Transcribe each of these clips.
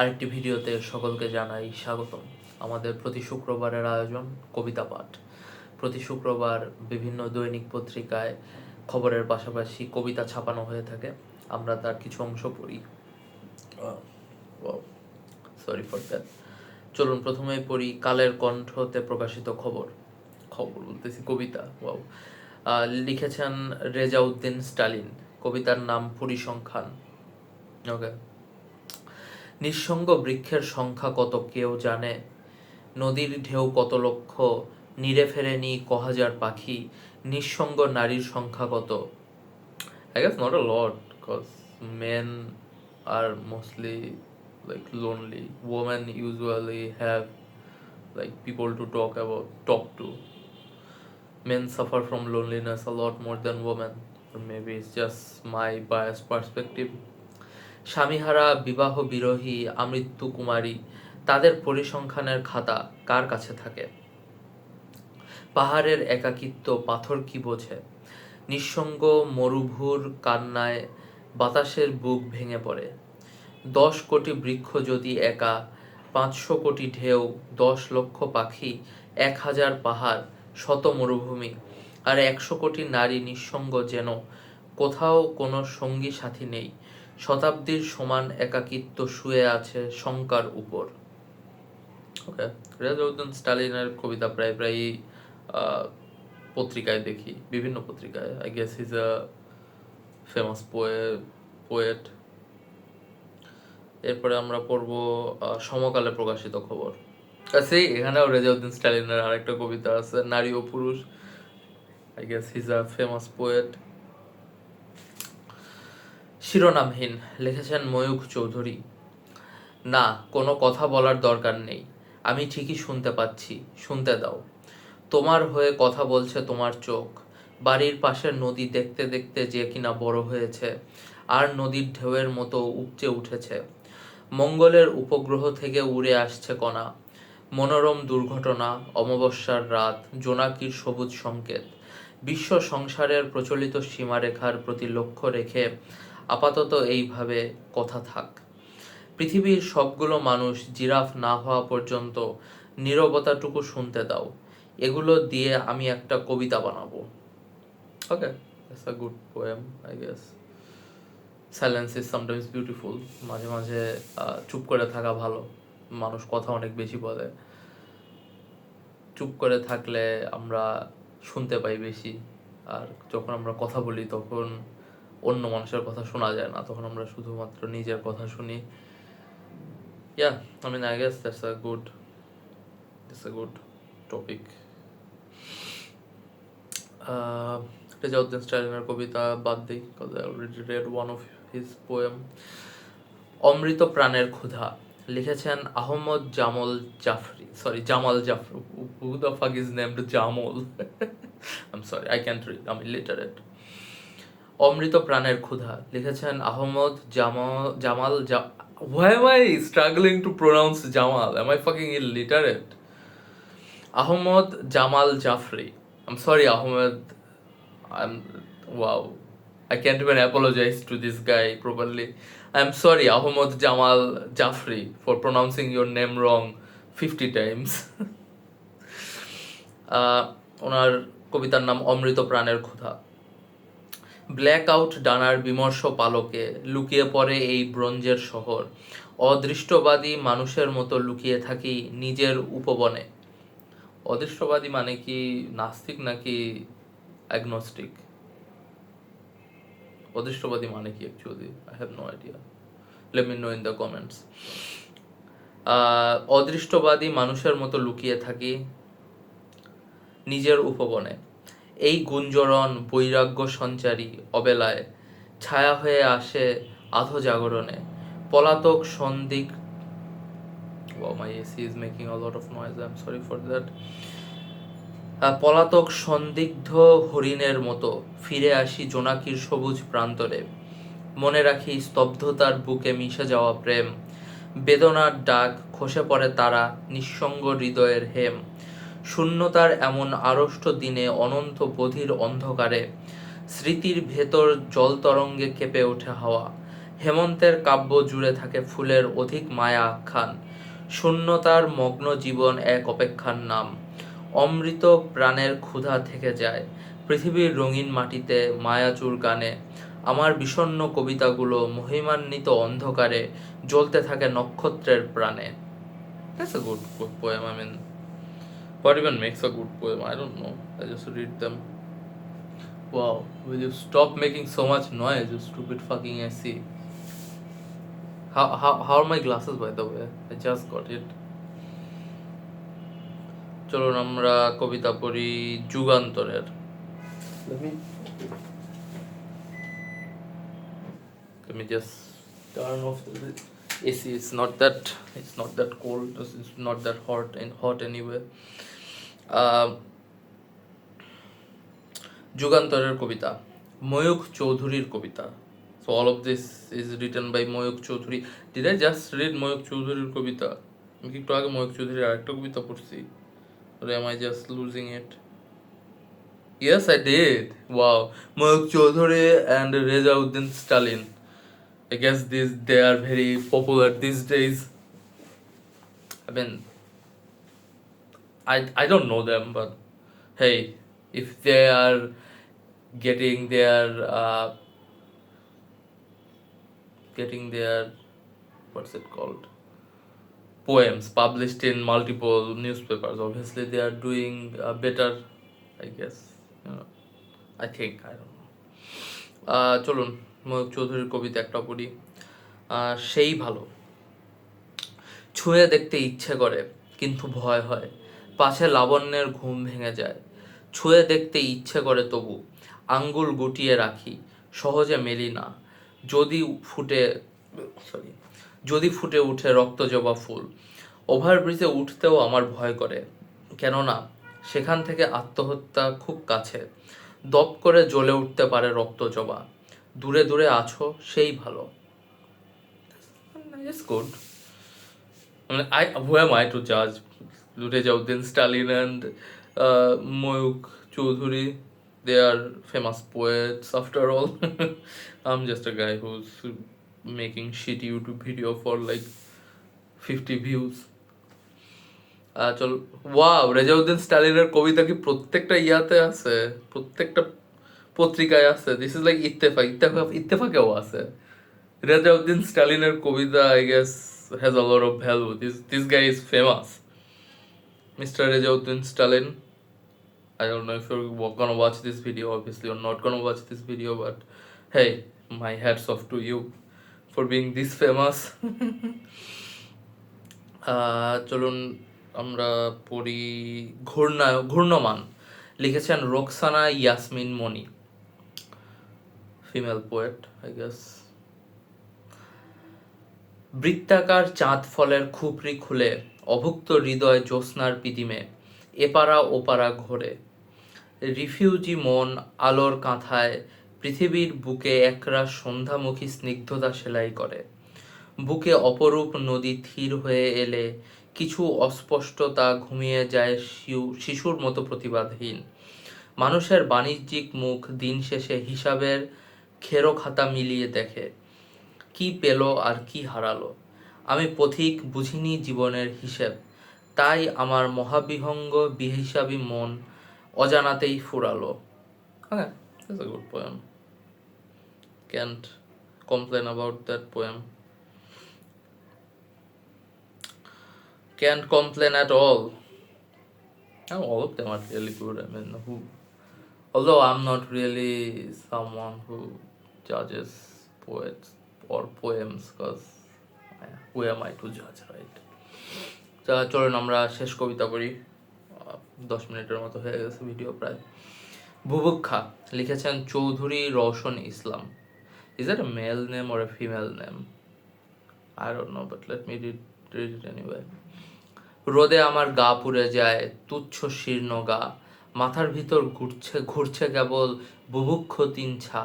আরেকটি ভিডিওতে সকলকে জানাই স্বাগতম। আমাদের প্রতি শুক্রবারের আয়োজন কবিতা পাঠ। প্রতি শুক্রবার বিভিন্ন দৈনিক পত্রিকায় খবরের পাশাপাশি কবিতা ছাপানো হয়ে থাকে। আমরা তার কিছু অংশ পড়ি। সরি ফর দ্যাট চলুন প্রথমেই পড়ি কালের কণ্ঠতে প্রকাশিত খবর। খবর বলতেছি কবিতা ওয়াও লিখেছেন রেজাউদ্দিন স্টালিন। কবিতার নাম পরিসংখ্যান। ওকে নিঃসঙ্গ বৃক্ষের সংখ্যা কত কেউ জানে? নদীর ঢেউ কত লক্ষ? নিরে ফেরে নি কহাজার পাখি? নিঃসঙ্গ নারীর সংখ্যা কত? I guess not a lot cause men are mostly like lonely woman usually have like people to talk about talk to men suffer from loneliness a lot more than women maybe it's just my bias perspective স্বামীহারা বিবাহ বিরোহী আমৃত্যু কুমারী তাদের পরিসংখ্যানের খাতা কার কাছে থাকে? পাহাড়ের একাকিত্ব, পাথর কি বোঝে? নিঃসঙ্গ, মরুভূর কান্নায় বাতাসের বুক ভেঙে পড়ে। দশ কোটি বৃক্ষ যদি একা, পাঁচশো কোটি ঢেউ, দশ লক্ষ পাখি, এক হাজার পাহাড়, শত মরুভূমি আর একশো কোটি নারী নিঃসঙ্গ যেন কোথাও কোনো সঙ্গী সাথী নেই। শতাব্দীর সমান একাকিত্ব শুয়ে আছে শঙ্কার উপর। ওকে রেজাউদ্দিন স্টালিনের কবিতা প্রায় প্রায়ই পত্রিকায় দেখি, বিভিন্ন পত্রিকায়। I guess is a famous poet এরপরে আমরা পড়ব সমকালে প্রকাশিত খবর। সেই, এখানেও রেজাউদ্দিন স্টালিনের আরেকটা কবিতা আছে, নারী ও পুরুষ। I guess he's a famous poet শিরোনামহীন লিখেছেন ময়ূখ চৌধুরী। না, কোনো কথা বলার দরকার নেই। আমি ঠিকই শুনতে পাচ্ছি, শুনতে দাও। তোমার হয়ে কথা বলছে তোমার চোখ। বাড়ির পাশের নদী দেখতে দেখতে যে কিনা বড় হয়েছে, আর নদীর ঢেউয়ের মতো উপচে উঠেছে। মঙ্গলের উপগ্রহ থেকে উড়ে আসছে কণা। মনোরম দুর্ঘটনা, অমাবস্যার রাত, জোনাকির সবুজ সংকেত। বিশ্ব সংসারের প্রচলিত সীমারেখার প্রতি লক্ষ্য রেখে আপাতত এইভাবে কথা থাক। পৃথিবীর সবগুলো মানুষ জিরাফ না হওয়া পর্যন্ত নীরবতাটুকু শুনতে দাও। এগুলো দিয়ে আমি একটা কবিতা বানাবো। Okay a good poem I guess silence is sometimes beautiful মাঝে মাঝে চুপ করে থাকা ভালো। মানুষ কথা অনেক বেশি বলে। চুপ করে থাকলে আমরা শুনতে পাই বেশি। আর যখন আমরা কথা বলি, তখন অন্য মানুষের কথা শোনা যায় না। তখন আমরা শুধুমাত্র নিজের কথা শুনি। Yeah I mean I guess that's a good that's a good topic Rezauddin স্টালিনের কবিতা বাদ দিই already read one of his অমৃত প্রাণের ক্ষুধা লিখেছেন Ahmad Jamal Jafri. Sorry Jamal Jafri. Who the fuck is named Jamal? I sorry I can't read আমি literate অমৃত প্রাণের ক্ষুধা। লিখেছেন Ahmad Jamal Jamal struggling to pronounce Jamal? Am I fucking illiterate Ahmad Jamal Jafri. I'm sorry Ahmed I wow I can't even apologise to this guy properly I am sorry Ahmad Jamal Jafri for pronouncing your name wrong fifty times ওনার কবিতার নাম অমৃত প্রাণের ক্ষুধা। Black out ডানার বিমর্ষ পালকে লুকিয়ে পড়ে এই ব্রোঞ্জের শহর। অদৃষ্টবাদী মানুষের মতো লুকিয়ে থাকি নিজের উপবনে। অদৃষ্টবাদী মানে কি নাস্তিক নাকি অ্যাগনস্টিক অদৃষ্টবাদী মানে কি actually I have no idea let me know in the comments অদৃষ্টবাদী মানুষের মতো লুকিয়ে থাকি নিজের উপবনে। এই গুঞ্জরণ বৈরাগ্য সঞ্চারী অবেলায় ছায়া হয়ে আসে আধো জাগরণে। পলাতক সন্দিক Wow, my AC is পলাতক সন্দিগ্ধ হরিণের মতো ফিরে আসি জোনাকির সবুজ প্রান্তরে। মনে রাখি স্তব্ধতার বুকে মিশে যাওয়া প্রেম। বেদনার ডাক খসে পড়ে তারা নিঃসঙ্গ হৃদয়ের হেম। শূন্যতার এমন আড়ষ্ট দিনে অনন্ত বধির অন্ধকারে স্মৃতির ভেতর জল তরঙ্গে কেঁপে ওঠে হাওয়া। হেমন্তের কাব্য জুড়ে থাকে ফুলের অধিক মায়া আখ্যান। শূন্যতার মগ্ন জীবন এক অপেক্ষার নাম। অমৃত প্রাণের ক্ষুধা থেকে যায়। পৃথিবীর রঙিন মাটিতে মায়াচুর গানে। আমার বিষণ্ণ কবিতাগুলো মহিমান্বিত অন্ধকারে জ্বলতে থাকে নক্ষত্রের প্রাণে। Good, good poem. I mean, what even makes a good poem? I don't know. I just read them. Wow, will you stop making so much noise, you stupid fucking AC? How, how, how are my glasses, by the way? I just got it. চলুন আমরা কবিতা পড়ি যুগান্তরের Let me let me just turn off the AC. It's not that it's not that cold. It's not that hot and hot anyway. Um, যুগান্তরের কবিতা ময়ূখ চৌধুরীর কবিতা so all of this is written by Mayukh Chowdhury did I just read Mayukh চৌধুরীর কবিতা আমি একটু আগে ময়ূখ চৌধুরীর আরেকটা কবিতা পড়ছি am I just losing it? Yes, I did. Wow. Moyuk Chaudhary and Rezauddin Stalin. I guess these they are very popular these days. I mean, I I don't know them, but hey, if they are getting their uh, getting their what's it called poems published in multiple newspapers obviously they are doing uh, better i guess you know, i think i don't know uh, চলুন ময়ূক চৌধুরীর কবিতা একটা পড়ি সেই ভালো ছুঁয়ে দেখতে ইচ্ছে করে কিন্তু ভয় হয় পাছে লাবণ্যের ঘুম ভেঙে যায়। ছুঁয়ে দেখতে ইচ্ছে করে তবু আঙ্গুল গুটিয়ে রাখি সহজে মেলি না। যদি ফুটে সরি যদি ফুটে উঠে রক্ত জবা ফুল ওভারব্রিজে উঠতেও আমার ভয় করে। কেননা সেখান থেকে আত্মহত্যা খুব কাছে। দপ করে জ্বলে উঠতে পারে রক্ত জবা। দূরে দূরে আছো সেই ভালো। Good. I mean, I who am I to judge Rejauddin Stalin and uh, Moyuk Choudhury? They are famous poets after all. I'm just a guy who's making shit YouTube video for like 50 views. চল wow Rezauddin স্টালিনের কবিতা কি প্রত্যেকটা ইয়াতে আছে প্রত্যেকটা পত্রিকায় আছে this is like Ittefaq Ittefaq ইত্তেফাকেও আছে রেজাউদ্দিন স্টালিনের কবিতা I guess has a lot of value this this guy is famous mister Rezauddin Stalin I don't know if you're gonna watch this video, obviously, or not gonna watch this video, but hey, my hats off to you for being this famous. চলুন আমরা পড়ি ঘূর্ণায় ঘূর্ণমান লিখেছেন Roksana Yasmin Moni female poet I guess বৃত্তাকার চাঁদ ফলের খুপড়ি খুলে অভুক্ত হৃদয় জ্যোৎস্নার পিদিমে এপারা ওপারা ঘোরে। রিফিউজি মন আলোর কাঁথায়, পৃথিবীর বুকে একরা সন্ধ্যামুখী স্নিগ্ধতা সেলাই করে। বুকে অপরূপ নদী থির হয়ে এলে কিছু অস্পষ্টতা ঘুমিয়ে যায় শিশুর মতো প্রতিবাদহীন। মানুষের বাণিজ্যিক মুখ দিন শেষে হিসাবের খেরো খাতা মিলিয়ে দেখে, কি পেল আর কি হারালো। আমি পথিক বুঝিনি জীবনের হিসেব। তাই আমার মহাবিহঙ্গ বিহিসাবী মন অজানাতেই ফুরালো। Good poem can't complain about that poem can't complain at all হ্যাঁ all of them are really good I mean who although I not really someone who জাজেস poets or poems cause am i to judge right? তা চলুন আমরা শেষ কবিতা আহ, দশ মিনিটের মতো হয়ে গেছে ভিডিও প্রায়। বুভুক্ষা লিখেছেন Chowdhury Roushan Islam. Is that a male name or a female name don't know but let me read read it রোদে আমার গা পুড়ে যায় তুচ্ছ শীর্ণ গা। মাথার ভিতর ঘুরছে ঘুরছে কেবল বুভুক্ষ তিন ছা।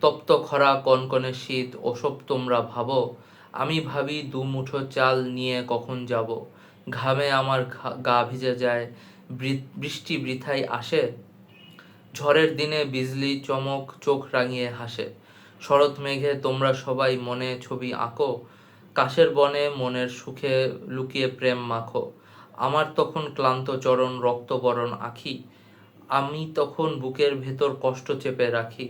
তপ্ত খরা কনকনে শীত ওসব তোমরা ভাবো আমি ভাবি দু মুঠো চাল নিয়ে কখন যাব। ঘামে আমার গা ভিজে যায়। বৃষ্টি বৃথাই আসে। ঝড়ের দিনে বিজলি চমক চোখ রাঙিয়ে হাসে। শরৎ মেঘে তোমরা সবাই মনে ছবি আঁকো। কাশের বনে মনের সুখে লুকিয়ে প্রেম মাখো। আমার তখন ক্লান্ত চরণ, রক্তবরণ আখি। আমি তখন বুকের ভেতর কষ্ট চেপে রাখি।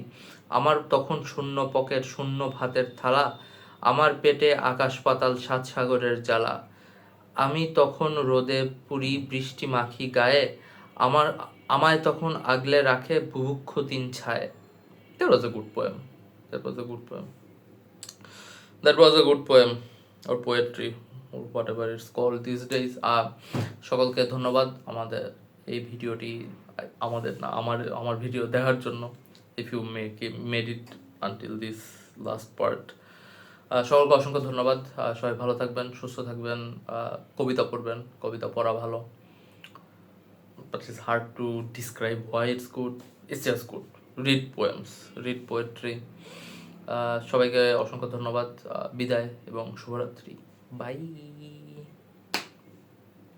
আমার তখন শূন্য পকেট, শূন্য ভাতের থালা। আমার পেটে আকাশ পাতাল সাত সাগরের জ্বালা। আমি তখন রোদে পুরি বৃষ্টি মাখি গায়ে আমার আমায় তখন আগলে রাখে বুভুক্ষ দিন ছায়। That was a good poem. That was a good poem. That was a good poem. Or poetry or whatever it's called these days. Ah, সকলকে ধন্যবাদ আমাদের এই ভিডিওটি আমাদের না আমার আমার ভিডিও দেখার জন্য। If you make made it until this last part সকলকে অসংখ্য ধন্যবাদ। সবাই ভালো থাকবেন, সুস্থ থাকবেন কবিতা পড়বেন, কবিতা পড়া ভালো। But is hard to describe why it's good it's good read poems read poetry সবাইকে অসংখ্য ধন্যবাদ। বিদায় এবং শুভরাত্রি। বাই